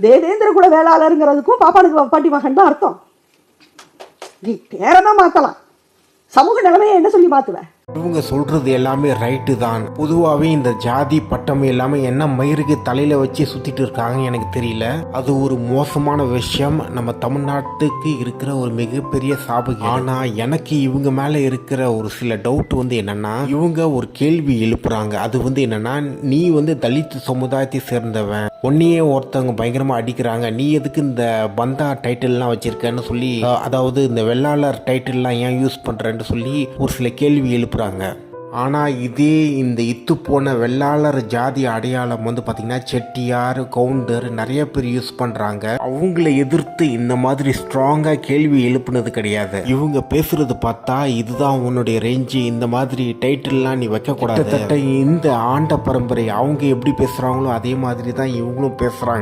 வேதேந்திர குல வேளாளருங்கிறதுக்கும் பாப்பானுக்கு பாட்டி மகன் தான் அர்த்தம். நீ பேரை தான் மாத்தலாம். சமூக நிலைமையை என்ன சொல்லி மாற்றுவேன் இவங்க சொல்றது எல்லாமே ரைட்டு தான். பொதுவாகவே இந்த ஜாதி பட்டம் எல்லாமே என்ன மயிருக்கு தலையில வச்சு சுத்திட்டு இருக்காங்க எனக்கு தெரியல. அது ஒரு மோசமான விஷயம். நம்ம தமிழ்நாட்டுக்கு இருக்கிற ஒரு மிகப்பெரிய சாபகம் ஆனா எனக்கு இவங்க மேல இருக்கிற ஒரு சில டவுட் வந்து என்னன்னா இவங்க ஒரு கேள்வி எழுப்புறாங்க. அது வந்து என்னன்னா நீ வந்து தலித் சமுதாயத்தை சேர்ந்தவன். உன்னையே ஒருத்தவங்க பயங்கரமா அடிக்கிறாங்க. நீ எதுக்கு இந்த பந்தா டைட்டில்லாம் வச்சிருக்கன்னு சொல்லி அதாவது இந்த வெள்ளாளர் டைட்டில்லாம் ஏன் யூஸ் பண்றேன்னு சொல்லி ஒரு சில கேள்வி எழுப்புறாங்க ஆனால் இதே இந்த இத்து போன வெள்ளாளர் ஜாதி அடையாளம் வந்து பார்த்திங்கன்னா செட்டியார் கவுண்டர் நிறைய பேர் யூஸ் பண்ணுறாங்க அவங்கள எதிர்த்து இந்த மாதிரி ஸ்ட்ராங்காக கேள்வி எழுப்புனது கிடையாது. இவங்க பேசுறது பார்த்தா இதுதான் உன்னுடைய ரேஞ்சு இந்த மாதிரி டைட்டில்லாம் நீ வைக்கக்கூடாது இந்த ஆண்ட பரம்பரை அவங்க எப்படி பேசுகிறாங்களோ அதே மாதிரி தான் இவங்களும் பேசுகிறாங்க